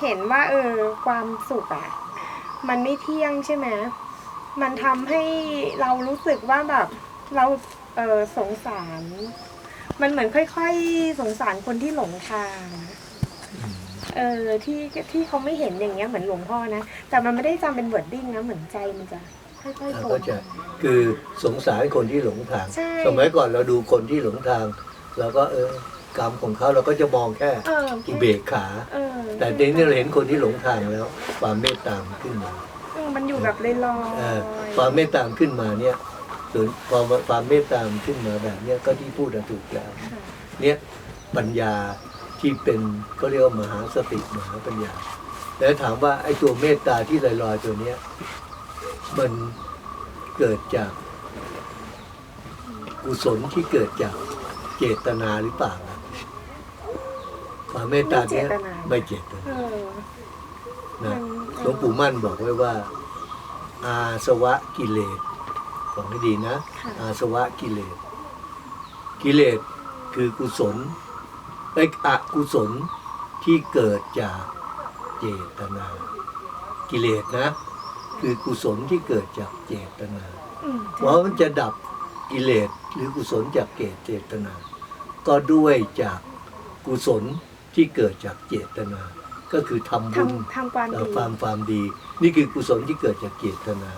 เห็นว่าเออความสุขอะมันไม่เที่ยงใช่ไหมมันทำให้เรารู้สึกว่าแบบเราเออสงสาร มันเหมือนค่อย ๆ สงสารคนที่หลงทางเออที่ที่เขาไม่เห็นอย่างเงี้ยเหมือนหลวงพ่อนะ แต่มันไม่ได้จำเป็นเวิร์ดดิ้งนะเหมือนใจมันจะค่อยๆโผล่เข้าใจคือสงสารคนที่หลงทางใช่สมัยก่อนเราดูคนที่หลงทางเราก็เออ กรรมของเขาเราก็จะมองแค่เอออุเบกขา เออแต่ทีนี้เราเห็นคนที่หลงทางแล้ว ความเมตตามนขึ้นมาเออมันอยู่แบบลอยเออๆความเมตตามขึ้นมาเนี่ยส่วนพอความเมตตามขึ้นมาแบบเนี้ยก็ที่พูดอะถูกแล้วค่ะเนี่ยปัญญาที่เป็นก็เรียกว่ามหาสติมหาปัญญา แล้วถามว่าไอ้ตัวเมตตาที่ลอยๆตัวเนี้ยมันเกิดจากกุศลที่เกิดจากเจตนาหรือเปล่านะ ความเมตตาเนี้ยไม่เจตนาเออนะมันหลวงปู่มั่นบอกไว้ว่า อาสวะกิเลสของให้ดีนะค่ะอาสวะกิเลส กิเลสคือกุศลไอ้ยอกุศลที่เกิดจากเจตนา กิเลสนะ คือกุศลที่เกิดจากเจตนาอืมเพราะมันจะดับกิเลสหรือกุศลจากเกตเจตนา ก็ด้วยจากกุศล ที่เกิดจากเจตนา ก็คือทำบุญทำทำความเอ่ดี อความความดี นี่คือกุศลที่เกิดจากเจตนา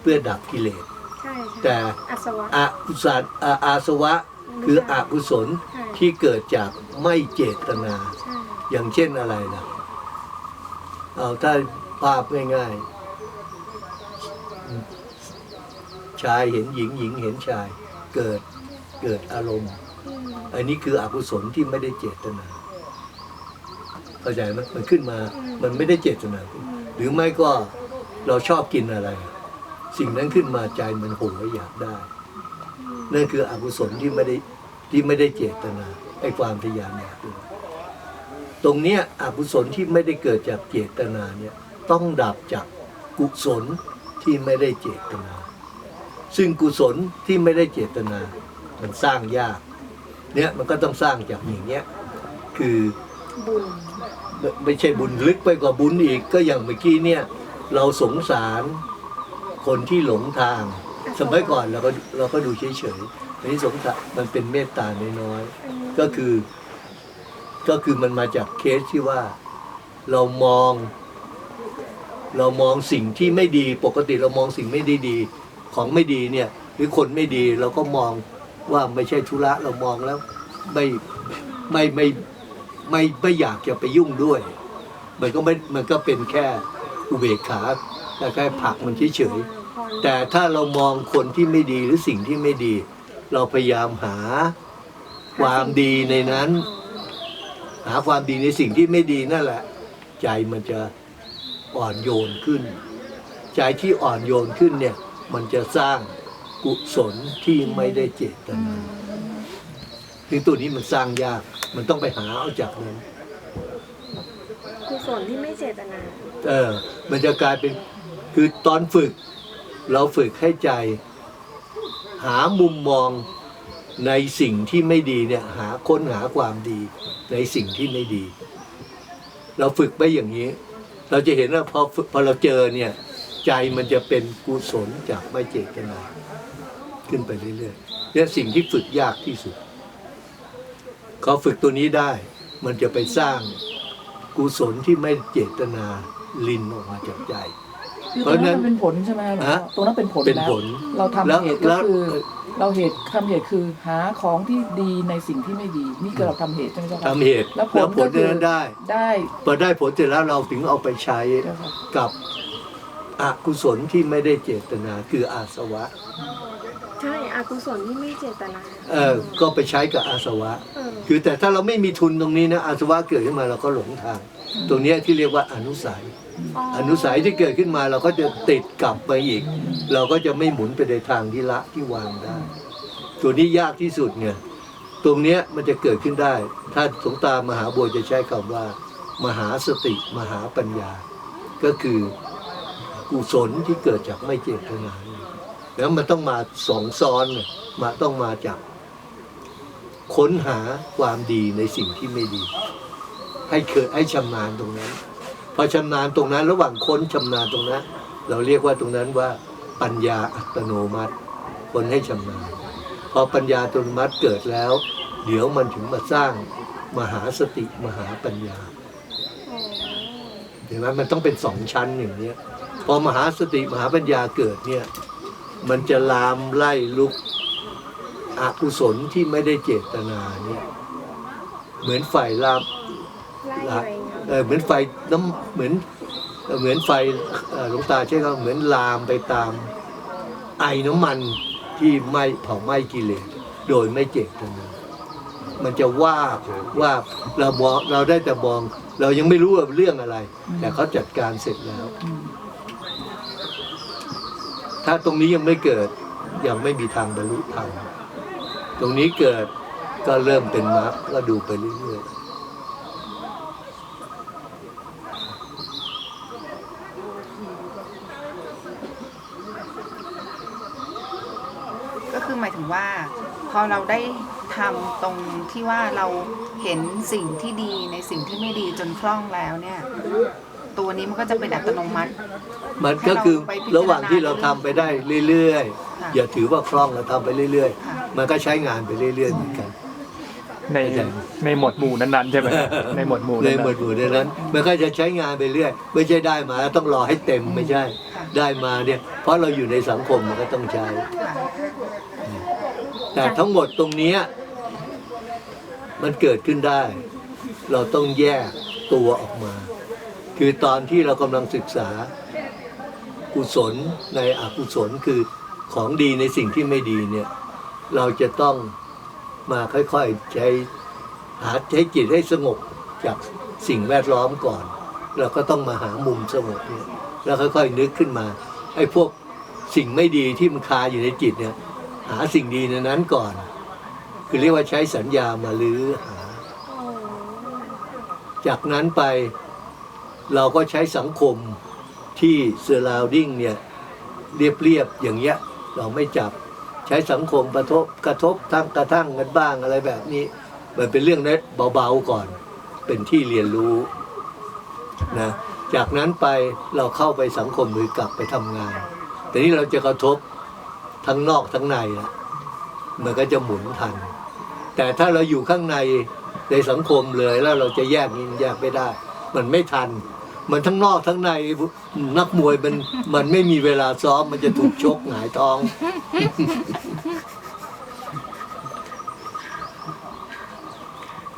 เพื่อดับกิเลส ใช่ใช่แต่อัศวะอกุศลอาอาสวะ คืออกุศลใช่ ที่เกิดจากไม่เจตนา ใช่อย่างเช่นอะไรล่ะเอาถ้าภาพง่ายๆ ชายเห็นหญิงหญิงเห็นชาย เกิดเกิดอารมณ์ อืมอันนี้คืออกุศลที่ไม่ได้เจตนา เข้าใจไหมมันขึ้นมา มันไม่ได้เจตนาอืมหรือไม่ก็เราชอบกินอะไร สิ่งนั้นขึ้นมาใจมันโหยอยากได้ นั่นคืออกุศลที่ไม่ได้ที่ไม่ได้เจตนาไอ้ความทะยานอยากด้วยตรงเนี้ยอกุศลที่ไม่ได้เกิดจากเจตนาเนี่ยต้องดับจากกุศลที่ไม่ได้เจตนา ซึ่งกุศลที่ไม่ได้เจตนา มันสร้างยาก เนี่ยมันก็ต้องสร้างจากอย่างเนี้ยคือบุญ ไม่ใช่บุญลึกไปกว่าบุญอีก ก็อย่างเมื่อกี้เนี่ย เราสงสารคนที่หลงทาง สมัยก่อนเราก็เราก็ดูเฉยๆอันนี้สงสารมันเป็นเมตตาน้อยๆก็คือ ก็คือมันมาจากเคสที่ว่าเรามอง เรามองสิ่งที่ไม่ดีปกติเรามองสิ่งไม่ดีดีของไม่ดีเนี่ย หรือคนไม่ดีเราก็มองว่าไม่ใช่ธุระเรามองแล้วไม่ไม่ไม่ ไม่ไม่อยากจะไปยุ่งด้วย มันก็ไม่มันก็เป็นแค่อุเบกขาแต่แค่ผักมันเฉยๆแต่ถ้าเรามองคนที่ไม่ดีหรือสิ่งที่ไม่ดี เราพยายามหาความดีในนั้น หาความดีในสิ่งที่ไม่ดีนั่นแหละ ใจมันจะอ่อนโยนขึ้น ใจที่อ่อนโยนขึ้นเนี่ย มันจะสร้างกุศลที่ไม่ได้เจตนา มถึงตัวนี้มันสร้างยาก มันต้องไปหาเอาจากนั้นกุศลที่ไม่เจตนา เออ มันจะกลายเป็นคือตอนฝึก เราฝึกให้ใจ หามุมมองในสิ่งที่ไม่ดีเนี่ยหาค้นหาความดีในสิ่งที่ไม่ดี เราฝึกไปอย่างนี้ เราจะเห็นว่าพอฝึกพอเราเจอเนี่ย ใจมันจะเป็นกุศลจากไม่เจตนา ขึ้นไปเรื่อยๆเนี่ยสิ่งที่ฝึกยากที่สุด เขาฝึกตัวนี้ได้ มันจะไปสร้างกุศลที่ไม่เจตนาลินออกมาจากใจ คือตรงนั้นมันเป็นผลใช่ไหมหลวงพ่อฮะตรงนั้นเป็นผลเป็นแล้วผลเราทำแล้วเหตุแล้ก็วคือ เราเหตุทำเหตุคือหาของที่ดีในสิ่งที่ไม่ดี นี่คือเราทำเหตุใช่ไหมเจ้าค่ะ ทำเหตุแล้วผลแล้วผลก็คือ นั้นได้ได้พอได้ผลเสร็จแล้วเราถึงเอาไปใช้เจ้าค่ะกับอกุศลที่ไม่ได้เจตนาคืออาสวะใช่ อกุศลที่ไม่เจตนาเออก็ไปใช้กับอาสวะ เออคือแต่ถ้าเราไม่มีทุนตรงนี้นะอาสวะเกิดขึ้นมาเราก็หลงทาง ตรงเนี้ยที่เรียกว่าอนุสัย อนุสัยที่เกิดขึ้นมาเราก็จะติดกลับไปอีก เราก็จะไม่หมุนไปในทางที่ละที่วางได้ ตัวนี้ยากที่สุดเนี่ย ตรงเนี้ยมันจะเกิดขึ้นได้ ถ้าสงตามมหาบัวจะใช้คำว่า มหาสติมหาปัญญา ก็คือกุศลที่เกิดจากไม่เจตนา แล้วมันต้องมาสองซ้อนมาต้องมาจากค้นหาความดีในสิ่งที่ไม่ดี ให้เคยให้ชำนาญตรงนั้น พอชำนาญตรงนั้น ระหว่างค้นชำนาญตรงนั้น เราเรียกว่าตรงนั้นว่าปัญญาอัตโนมัติคนให้ชำนาญพอปัญญาอัตโนมัติเกิดแล้ว เดี๋ยวมันถึงมาสร้างมหาสติมหาปัญญาเห็นไหมมันต้องเป็นสองชั้นอย่างเนี้ยพอมหาสติมหาปัญญาเกิดเนี่ย มันจะลามไล่ลุกอกุศลที่ไม่ได้เจตนาเนี่ยเหมือนไฟลามไล่ไปเงี้ยเออเหมือนไฟน้ำเหมือนเอ่อเหมือนไฟเอ่อหลวงตาใช้คำเหมือนลามไปตามไอน้ำมันที่ไหม้เผาไหม้กิเลสโดยไม่เจตนามันจะว่าบว่าบเรามองเราได้แต่มอง เรายังไม่รู้ว่าเรื่องอะไร แต่เขาจัดการเสร็จแล้วอืม ถ้าตรงนี้ยังไม่เกิดยังไม่มีทางบรรลุธรรมตรงนี้เกิดก็เริ่มเป็นมรรคก็ดูไปเรื่อยๆ ก็คือหมายถึงว่า พอเราได้ทำตรงที่ว่าเราเห็นสิ่งที่ดีในสิ่งที่ไม่ดีจนคล่องแล้วเนี่ย ตัวนี้มันก็จะเป็นอัตโนมัติ มันก็คือให้เราไปพิจารณาระหว่างที่เราทำไปได้เรื่อยค่ะๆอย่าถือว่าคล่องเราทำไปเรื่อยค่ะๆมันก็ใช้งานไปเรื่อยๆเหมือนกัน ในเข้าใจในหมวดหมู่นั้นๆใช่ไหมในหมวดหมู่ในนั้นหมวดหมู่ในนั้น มันก็จะใช้งานไปเรื่อย ไม่ใช่ได้มาแล้วต้องรอให้เต็มไม่ใช่ค่ะได้มาเนี่ย เพราะเราอยู่ในสังคมมันก็ต้องใช้ ค่ะแต่ทั้งหมดตรงเนี้ยมันเกิดขึ้นได้ เราต้องแยกตัวออกมา คือตอนที่เรากำลังศึกษากุศลในอกุศลคือของดีในสิ่งที่ไม่ดีเนี่ย เราจะต้องมาค่อยๆใช้หาใช้จิตให้สงบจากสิ่งแวดล้อมก่อน เราก็ต้องมาหามุมสงบเนี่ยแล้วค่อยๆนึกขึ้นมาไอ้พวกสิ่งไม่ดีที่มันคาอยู่ในจิตเนี่ย หาสิ่งดีในนั้นก่อน คือเรียกว่าใช้สัญญามาลื้อหา จากนั้นไป เราก็ใช้สังคมที่เซอร์ราวดิ้งเนี่ยเรียบๆอย่างเงี้ยเราไม่จับใช้สังคมกระทบกระทบทั้งกระทั่งกันบ้างอะไรแบบนี้ มันเป็นเรื่องเน็ตเบาๆก่อน เป็นที่เรียนรู้นะจากนั้นไปเราเข้าไปสังคมหรือกลับไปทำงาน แต่นี่เราจะกระทบทั้งนอกทั้งในละมันก็จะหมุนทัน แต่ถ้าเราอยู่ข้างในในสังคมเลยแล้วเราจะแยกนี้แยกไม่ได้ มันไม่ทัน มันทั้งนอกทั้งในนักมวยมันมันไม่มีเวลาซ้อมมันจะถูกชกหงายท้อง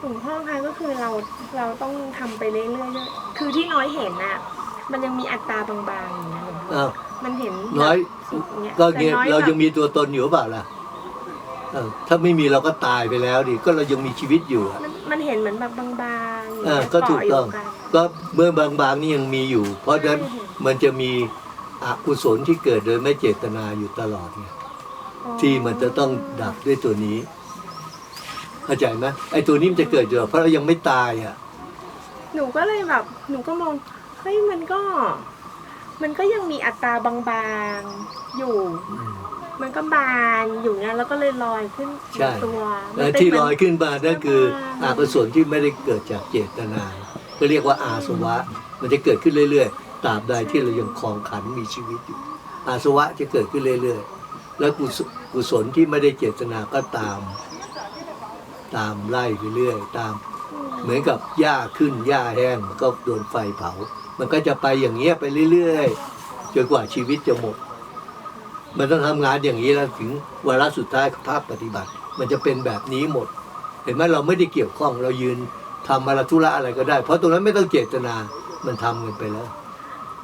หลวงพ่อคะก็คือเราเราต้องทำไปเรื่อยๆด้วยคือที่น้อยเห็นน่ะ มันยังมีอัตราบางๆอย่างเงี้ยหลวงพ่ออ้าวมันเห็นน้อยางงี้ก็เงี้ยแต่น้เรายังแบบมีตัวตนอยู่หรือเปล่าล่ะเออถ้าไม่มีเราก็ตายไปแล้วดิก็เรายังมีชีวิตอยู่อะ มันมันเห็นเหมือนแบบบางๆเออก็ถูกต้อง เาะยู่น ก็เมื่อบางๆนี่ยังมีอยู่ เพราะฉะนั้นมันจะมีอกุศลที่เกิดโดยไม่เจตนาอยู่ตลอดไงอ๋อที่มันจะต้องดับด้วยตัวนี้เข้าใจไหมไอ้ตัวนี้มันจะเกิดอยู่เพราะเรายังไม่ตายอะหนูก็เลยแบบหนูก็มองเฮ้ยมันก็ มันก็ยังมีอัตราบางๆอยู่ มันก็บานอยู่เนี้ยแล้วก็เลยลอยขึ้นใช่ตัวมัและนเป็นที่เหมืลนอยขึ้นมานั่นคือออ่ากุศลที่ไม่ได้เกิดจากเจตนา ก็เรียกว่าอาสวะ มันจะเกิดขึ้นเรื่อยๆตราบใดที่เรายังคลองขันมีชีวิตอยู่ อาสวะจะเกิดขึ้นเรื่อยๆ แล้วกุศลที่ไม่ได้เจตนาก็ตาม ตามไล่ไปเรื่อยตาม เหมือนกับหญ้าขึ้นหญ้าแห้งมันก็โดนไฟเผา มันก็จะไปอย่างเงี้ยไปเรื่อยๆจนกว่าชีวิตจะหมด มันต้องทำงานอย่างนี้แล้วถึงวาระสุดท้ายภาคปฏิบัติ มันจะเป็นแบบนี้หมด เห็นไหมเราไม่ได้เกี่ยวข้องเรายืน ทำอะไรธุระอะไรก็ได้ เพราะตรงนั้นไม่ต้องเจตนา มันทำกันไปแล้ว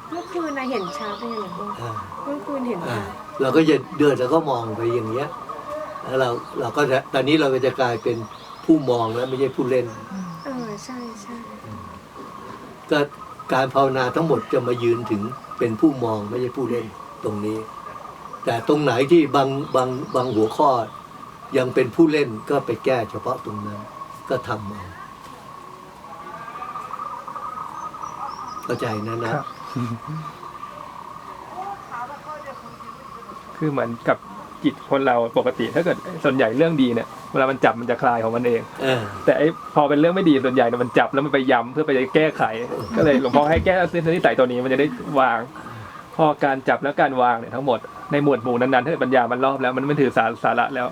เมื่อคืนนะเห็นชัดเลยหลวงพ่ออ่าเมื่อคืนเห็นอ่าชัดเราก็จะเดินแล้วก็มองไปอย่างเงี้ยแล้วเราเราก็จะตอนนี้เราก็จะกลายเป็นผู้มองแล้วไม่ใช่ผู้เล่น เออใช่ใช่ก็การภาวนาทั้งหมดจะมายืนถึงเป็นผู้มองไม่ใช่ผู้เล่นตรงนี้ แต่ตรงไหนที่บางบางบางหัวข้อ ยังเป็นผู้เล่นก็ไปแก้เฉพาะตรงนั้น ก็ทำเอา เข้าใจนะนะ ครับ คือเหมือนกับจิตคนเราปกติถ้าเกิดส่วนใหญ่เรื่องดีเนี่ยเวลามันจับมันจะคลายของมันเอง เออ แต่ไอ้พอเป็นเรื่องไม่ดีส่วนใหญ่เนี่ยมันจับแล้วมันไปย้ำเพื่อไปแก้ไข ก็เลยหลวงพ่อให้แก้เส้นนิสัยตัวนี้มันจะได้วาง พอการจับและการวางเนี่ยทั้งหมดในหมวดหมู่นั้นๆถ้าเกิดปัญญามันรอบแล้ว มันไม่ถือสาสาระแล้ว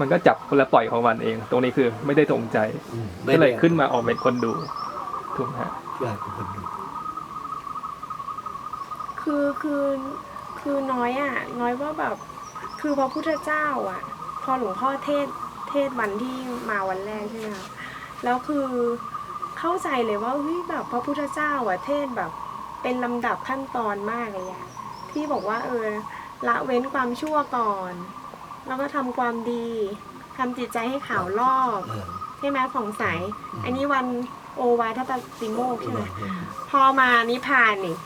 มันก็จับและปล่อยของมันเอง ตรงนี้คือไม่ได้ตรงใจอืมก็เลยขึ้นมาออกเป็นคนดูถูกไหมฮะกลายเป็นคนดู คือคือคือน้อยอะ น้อยว่าแบบคือพระพุทธเจ้าอะ พอหลวงพ่อเทศเทศวันที่มาวันแรกใช่ไหมคะแล้วคือเข้าใจเลยว่าเฮ้ยแบบพระพุทธเจ้าอะเทศแบบเป็นลำดับขั้นตอนมากเลยอะที่บอกว่าเออละเว้นความชั่วก่อน แล้วก็ทำความดีทำจิตใจให้ขาวรอบเออใช่ไหมผ่องใส อันนี้วันโอวาทปติโมกข์ใช่ไหมเออพอมานิพพานนี่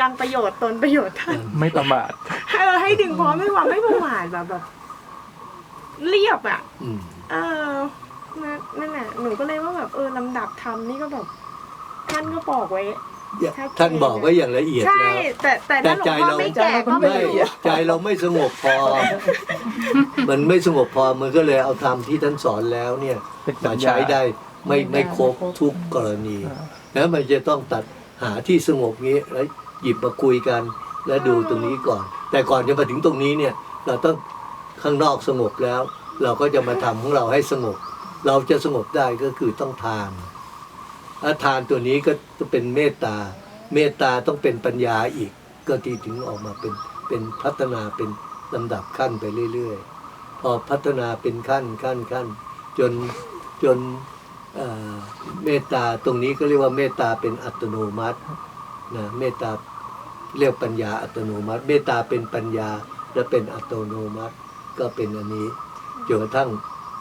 ยังประโยชน์ตนประโยชน์ท่านไม่ประมาทเออให้ถึงพร้อมไม่หวังไม่ประมาทแบบแบบ เรียบอะ อืม เออนั่นนั่นแหละหนูก็เลยว่าแบบเออลำดับธรรมนี่ก็แบบท่านก็บอกไว้ชัดเจน ท่านบอกไว้อย่างละเอียดใช่ แล้ว แต่แต่ถ้าหลวงพ่อไม่แก่ก็ไม่ไม่รู้ ใจเราไม่สงบพอ มันไม่สงบพอมันก็เลยเอาธรรมที่ท่านสอนแล้วเนี่ยเป็นปัมาญญา ใช้ได้ไม่ไม่ครบทุกกรณี แล้วมันจะต้องตัดหาที่สงบนี้แล้ว หยิบมาคุยกัน แล้วดูตรงนี้ก่อน แต่ก่อนจะมาถึงตรงนี้เนี่ย เราต้องข้างนอกสงบแล้ว เราก็จะมาทำของเราให้สงบ เราจะสงบได้ก็คือต้องทานถ้าทานตัวนี้ก็จะเป็นเมตตา เมตตาต้องเป็นปัญญาอีก ก็ที่ถึงออกมาเป็นเป็นพัฒนาเป็นลำดับขั้นไปเรื่อยๆ พอพัฒนาเป็นขั้นขั้นขั้นจนจนเเมตตาตรงนี้ก็เรียกว่าเมตตาเป็นอัตโนมัติ นะเมตตาเรียกปัญญาอัตโนมัติ เมตตาเป็นปัญญาและเป็นอัตโนมัติก็เป็นอันนี้จนกระทั่ง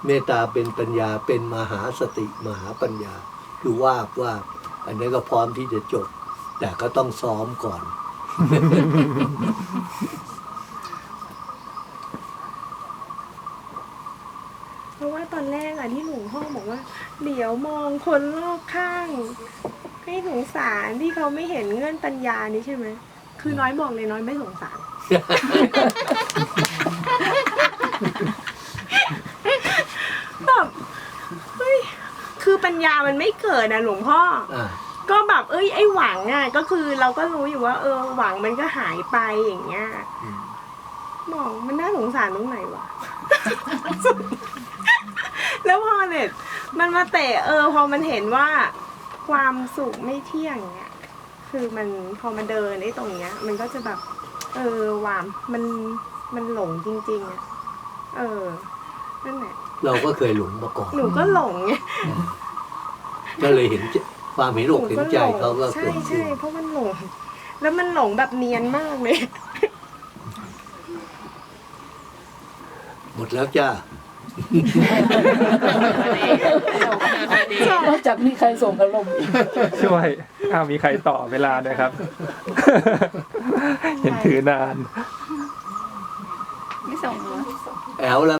เมตตาเป็นปัญญาเป็นมหาสติมหาปัญญา คือว่าบว่าบอันนี้ก็พร้อมที่จะจบ แต่ก็ต้องซ้อมก่อน เพราะว่าตอนแรกอะที่หลวงพ่อบอกว่า เดี๋ยวมองคนรอบข้าง ให้สงสารที่เขาไม่เห็นเงื่อนปัญญานี้ใช่ไหมคือน้อยบอกเลยน้อยไม่สงสาร แบบเฮ้ยคือปัญญามันไม่เกิดนะหลวงพ่อ อ่าก็แบบเอ้ยไอ้หวังอะก็คือเราก็รู้อยู่ว่า เออ หวังมันก็หายไปอย่างเงี้ยอืมมองมันน่าสงสารตรงไหนวะ แล้วพอเนี่ยมันมาเตะเออ พอมันเห็นว่า ความสุขไม่เที่ยงเนี่ยคือมันพอมันเดินไอ้ตรงเนี้ย มันก็จะแบบ เออวามมันมันหลงจริงๆอะเออนั่นแหละเราก็เคยหลงมาก่อนหนูก็หลงไงก็เลยเห็นใจความเห็นอกเห็นใจเขาก็ใช่เกิดขึ้ใช่นเพราะมันหลง แล้วมันหลงแบบเนียนมากเลย หมดแล้วจ้า นอกจากมีใครส่งอารมณ์อีกช่วยอ้าวมีใครต่อเวลาด้วยครับ เห็นถือนาน ไม่ส่งเหรอ แอลแล้ว